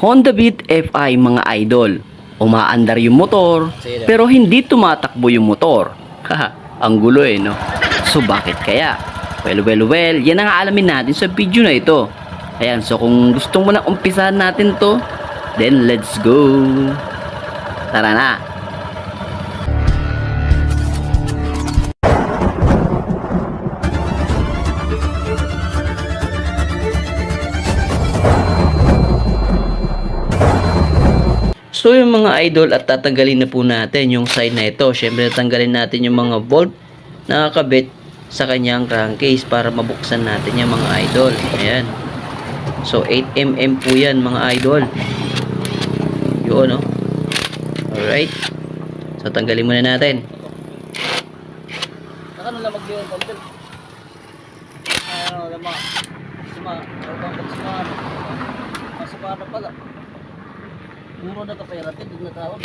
Honda Beat FI mga idol. Umaandar yung motor, pero hindi tumatakbo yung motor. Ang gulo eh, no? So, bakit kaya? Well, well, well, yan ang aalamin natin sa video na ito. Ayan, so kung gusto mo na umpisahan natin to, then let's go. Tara na. So yung mga idol at tatanggalin na po natin yung side na ito. Syempre tatanggalin natin yung mga bolt na nakakabit sa kanyang crankcase para mabuksan natin yung mga idol. Ayan. So 8mm po yan mga idol. Yun no. Alright. So tanggalin muna natin. Saka nung lamag yun, tol. Ano, lamang. Suma, pag suma. Masumara pala. Muro na kapayarapin, doon na tawag.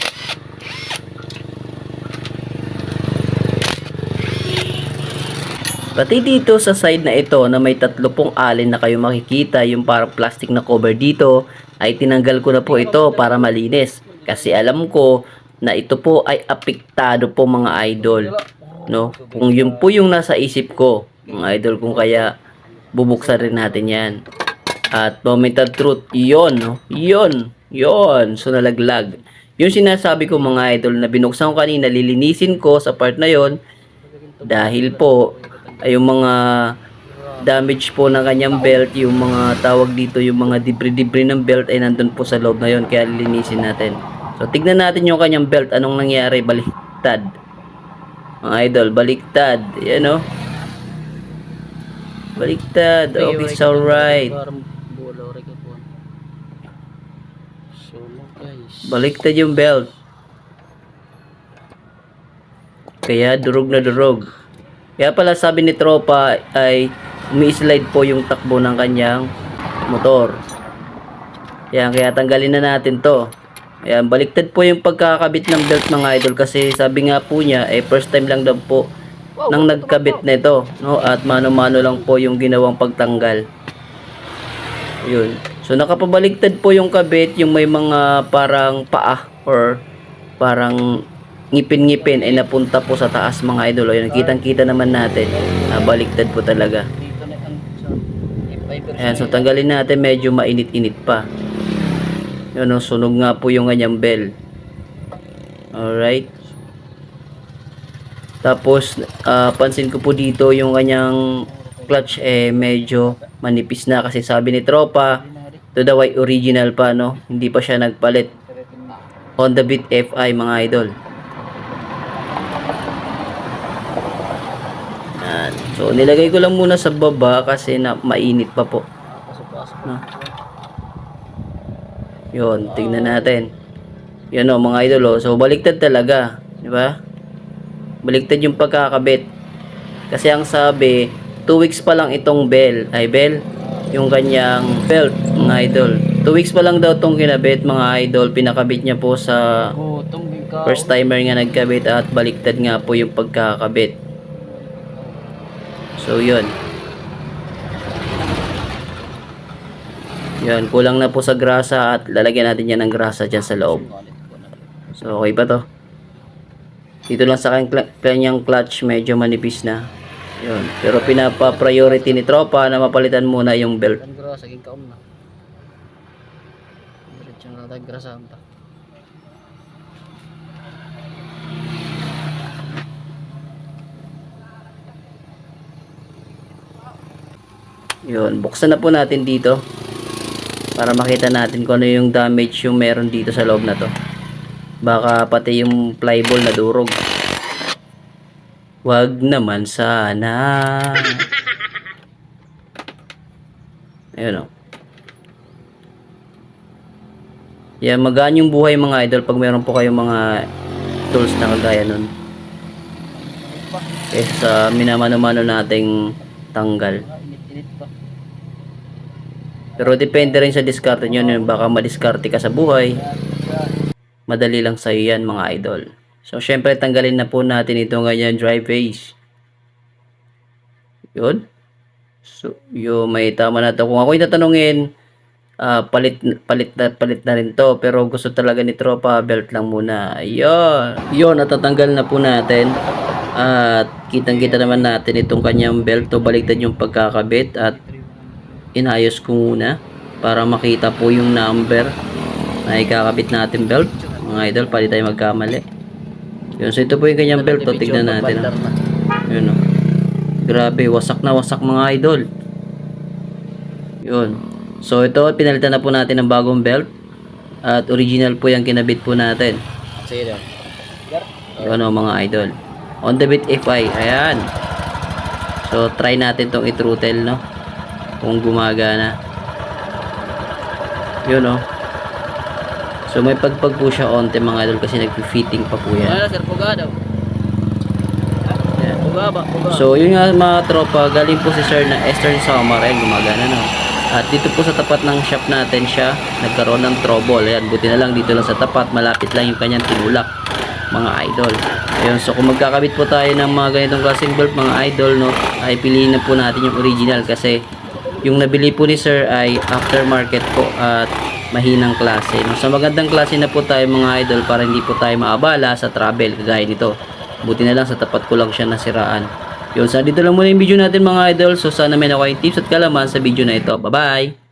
Pati dito sa side na ito na may tatlo pong alin na kayo makikita yung parang plastic na cover dito ay tinanggal ko na po ito para malinis. Kasi alam ko na ito po ay apektado po mga idol. No? Kung yun po yung nasa isip ko, mga idol, kung kaya bubuksan rin natin yan. At moment of truth, yon no? Yon, yon. So nalaglag. Yung sinasabi ko mga idol na binuksan ko kanina, lilinisin ko sa part na yon dahil po ay yung mga damage po ng kanyang belt, yung mga tawag dito, yung mga debris-debris ng belt ay nandun po sa loob na yon kaya lilinisin natin. So tignan natin yung kanyang belt, anong nangyari, baliktad. Mga idol, baliktad. Yan o. Baliktad. Okay, it's alright. Parang bulo, rin po. So, guys. Baliktad yung belt. Kaya durog na durog. Kaya pala sabi ni Tropa ay umi-slide po yung takbo ng kanyang motor. Yan, kaya tanggalin na natin to. Ayan, baliktad po yung pagkakabit ng belt mga idol kasi sabi nga po niya, eh first time lang daw po nang nagkabit nito, no? At mano-mano lang po yung ginawang pagtanggal. Yun. So nakapabaliktad po yung kabit, yung may mga parang paa or parang ngipin-ngipin ay napunta po sa taas mga idol. Ayun, kitang-kita naman natin. Ah, baliktad po talaga. Ayan, so tanggalin natin medyo mainit-init pa. Yun, no, sunog nga po yung kanyang bell. Alright. Tapos, ah, pansin ko po dito yung kanyang clutch eh medyo manipis na kasi sabi ni Tropa, to the white original pa no, hindi pa siya nagpalit. Honda Beat FI mga idol. Yan. So nilagay ko lang muna sa baba kasi na mainit pa po. No? Yun, tingnan natin. Yun o, mga idol o. So, baliktad talaga. Di ba? Baliktad yung pagkakabit. Kasi ang sabi, 2 weeks pa lang itong bell. Ay, bell? Yung kanyang belt, mga idol. 2 weeks pa lang daw itong kinabit, mga idol. Pinakabit niya po sa first timer nga nagkabit at baliktad nga po yung pagkakabit. So, yun. Yan, kulang na po sa grasa at lalagyan natin yan ng grasa dyan sa loob. So, okay ba to? Dito lang sa kanyang clutch, medyo manipis na. Yun. Pero pinapa-priority ni tropa na mapalitan muna yung belt. Kan gro saging kaom na. Diretso na tayo grasahan ta. Yun, buksan na po natin dito. Para makita natin kung ano yung damage yung meron dito sa loob na to. Baka pati yung flyball na durog. Wag naman sana. Ayun o. Yan, magaan yung buhay mga idol pag meron po kayong mga tools na kagaya nun. Kesa sa minamano-mano nating tanggal. Pero depende rin sa diskarte nyo. Baka madiskarte ka sa buhay. Madali lang sa'yo yan mga idol. So, syempre, tanggalin na po natin ito ganyan drive face. Yun. So, yun, may tama na to. Kung ako'y tatanungin, ah, palit palit na palit na rin to. Pero gusto talaga ni tropa belt lang muna. Ayun yun natatanggal na po natin. At kitang kita naman natin itong kanyang belt. To baliktad yung pagkakabit at inayos ko muna para makita po yung number na ikakabit natin belt. Mga idol pali tayo magkamali yun so ito po yung kanyang belt to tignan natin oh. yun oh. grabe wasak na wasak mga idol. Yun. So ito pinalitan na po natin ng bagong belt. At original po yung kinabit po natin. Sige daw. yun o mga idol. On the bit FI ayan. So try natin tong i-throttle no? Kung gumagana. Yun o so may pagpag po siya onte mga idol kasi nag-fitting pa po yan Wala sir, puga daw. Puga ba? Puga. So, yun nga mga tropa, galing po si Sir na Eastern Summer, ay gumagana no. At dito po sa tapat ng shop natin siya, nagkaroon ng trouble. Ayan, buti na lang dito lang sa tapat, malapit lang yung kanyang tinulak, mga idol. Ayun, so kung magkakabit po tayo ng mga ganitong klaseng bulb, mga idol, no, ay piliin na po natin yung original kasi yung nabili po ni Sir ay aftermarket po at mahinang klase. No? Sa magandang klase na po tayo mga idol para hindi po tayo maabala sa travel kagaya nito. Buti na lang sa tapat ko lang siya nasiraan. Yun, sa dito lang muna yung video natin mga idol. So sana may nakuha yung tips at kalaman sa video na ito. Bye-bye!